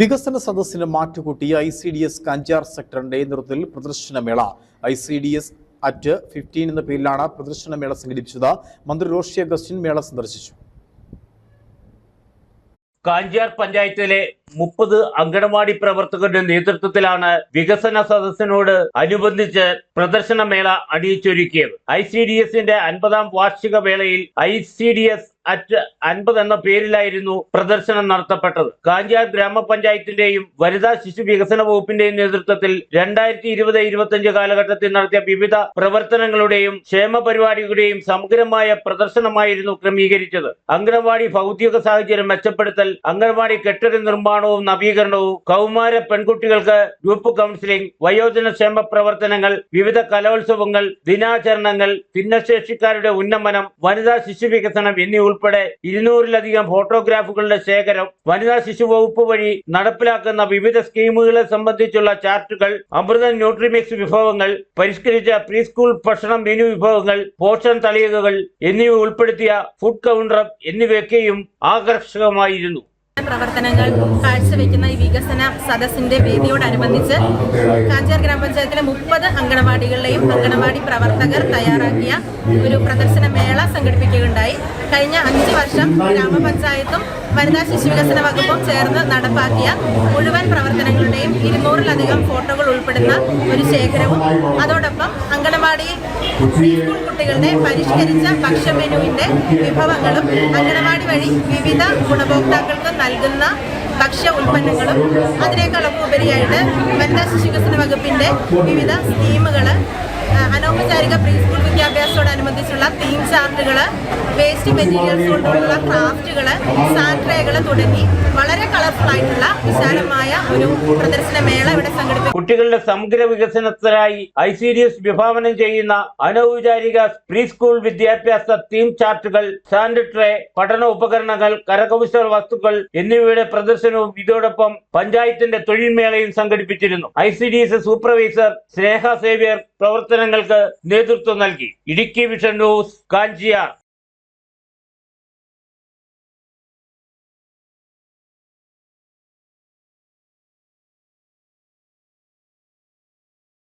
വികസന സദസ്സിന് മാറ്റുകൂട്ടി ഐ സി ഡി എസ് കഞ്ചാർ സെക്ടറിന്റെ നേതൃത്വത്തിൽ പ്രദർശനമേള. I C D S at fifteen എന്ന പേരിലാണ് പ്രദർശനമേള സംഘടിപ്പിച്ചത്. മന്ത്രി റോഷി അഗസ്റ്റിൻ മേള സന്ദർശിച്ചു. കാഞ്ചാർ പഞ്ചായത്തിലെ മുപ്പത് അങ്കണവാടി പ്രവർത്തകരുടെ നേതൃത്വത്തിലാണ് വികസന സദസ്സിനോട് അനുബന്ധിച്ച് പ്രദർശനമേള അണിയിച്ചൊരുക്കിയത്. ഐ സി ഡി എസിന്റെ അൻപതാം വാർഷിക വേളയിൽ I C D S at അൻപത് എന്ന പേരിലായിരുന്നു പ്രദർശനം നടത്തപ്പെട്ടത്. കാഞ്ചാർ ഗ്രാമപഞ്ചായത്തിന്റെയും വനിതാ ശിശു വികസന വകുപ്പിന്റെയും നേതൃത്വത്തിൽ രണ്ടായിരത്തി ഇരുപത് ഇരുപത്തിയഞ്ച് കാലഘട്ടത്തിൽ നടത്തിയ വിവിധ പ്രവർത്തനങ്ങളുടെയും ക്ഷേമ പരിപാടികളുടെയും സമഗ്രമായ പ്രദർശനമായിരുന്നു ക്രമീകരിച്ചത്. അംഗനവാടി ഭൗതിക സാഹചര്യം മെച്ചപ്പെടുത്തൽ അംഗനവാടി കെട്ടിട നിർമ്മാണവും നവീകരണവും കൗമാര പെൺകുട്ടികൾക്ക് ഗ്രൂപ്പ് കൗൺസിലിംഗ് വയോജന ക്ഷേമ പ്രവർത്തനങ്ങൾ വിവിധ കലോത്സവങ്ങൾ ദിനാചരണങ്ങൾ ഭിന്നശേഷിക്കാരുടെ ഉന്നമനം വനിതാ ശിശു വികസനം എന്നിവ ഉൾപ്പെടെ ഇരുന്നൂറിലധികം ഫോട്ടോഗ്രാഫുകളുടെ ശേഖരം വനിതാ ശിശു വകുപ്പ് വഴി നടപ്പിലാക്കുന്ന വിവിധ സ്കീമുകളെ സംബന്ധിച്ചുള്ള ചാർട്ടുകൾ അമൃത ന്യൂട്രിമിക്സ് വിഭവങ്ങൾ പരിഷ്കരിച്ച പ്രീ സ്കൂൾ ഭക്ഷണം മെനു വിഭവങ്ങൾ പോഷൺ തളികകൾ എന്നിവ ഉൾപ്പെടുത്തിയ ഫുഡ് കൗണ്ടർ എന്നിവയൊക്കെയും ആകർഷകമായിരുന്നു. പ്രവർത്തനങ്ങൾ കാഴ്ചവെക്കുന്ന ഈ വികസന സദസ്സിന്റെ വേദിയോടനുബന്ധിച്ച് കാഞ്ചാർ ഗ്രാമപഞ്ചായത്തിലെ മുപ്പത് അങ്കണവാടികളിലെയും അങ്കണവാടി പ്രവർത്തകർ തയ്യാറാക്കിയ ഒരു പ്രദർശന മേള സംഘടിപ്പിക്കുകയുണ്ടായി. കഴിഞ്ഞ അഞ്ച് വർഷം ഗ്രാമപഞ്ചായത്തും വനിതാ ശിശു വികസന വകുപ്പും ചേർന്ന് നടപ്പാക്കിയ മുഴുവൻ പ്രവർത്തനങ്ങളുടെയും ഇരുന്നൂറിലധികം ഫോട്ടോകൾ ഉൾപ്പെടുന്ന ഒരു ശേഖരവും അതോടൊപ്പം പ്രീ സ്കൂൾ കുട്ടികളുടെ പരിഷ്കരിച്ച ഭക്ഷ്യ മെനുവിന്റെ വിഭവങ്ങളും അംഗനവാടി വഴി വിവിധ ഗുണഭോക്താക്കൾക്ക് നൽകുന്ന ഭക്ഷ്യ ഉൽപ്പന്നങ്ങളും അതിനേക്കാളൊക്കെ ഉപരിയായിട്ട് വനിതാ ശിശു വകുപ്പിന്റെ വിവിധ സ്കീമുകൾ അനൗപചാരിക പ്രീ സ്കൂൾ വിദ്യാഭ്യാസത്തോടനുബന്ധിച്ചുള്ള തീം ചാർട്ടുകൾ വേസ്റ്റ് മെറ്റീരിയൽസ് കൊണ്ടുള്ള ക്രാഫ്റ്റുകൾ സാൻട്രേകൾ തുടങ്ങി വളരെ കളർഫുൾ ആയിട്ടുള്ള വിശാലമായ ഒരു പ്രദർശന മേള ഇവിടെ സംഘടിപ്പിക്കും കുട്ടികളുടെ സമഗ്ര വികസനത്തിനായി ഐ സി ഡി എസ് വിഭാവനം ചെയ്യുന്ന അനൗപചാരിക പ്രീ സ്കൂൾ വിദ്യാഭ്യാസ തീം ചാർട്ടുകൾ സാൻഡ്രേ പഠന ഉപകരണങ്ങൾ കരകൗശല വസ്തുക്കൾ എന്നിവയുടെ പ്രദർശനവും ഇതോടൊപ്പം പഞ്ചായത്തിന്റെ തൊഴിൽ മേളയും സംഘടിപ്പിച്ചിരുന്നു. I C D S supervisor Sneha Xavier പ്രവർത്തനങ്ങൾക്ക് നേതൃത്വം നൽകി. Idukki vision news Kanchiyar.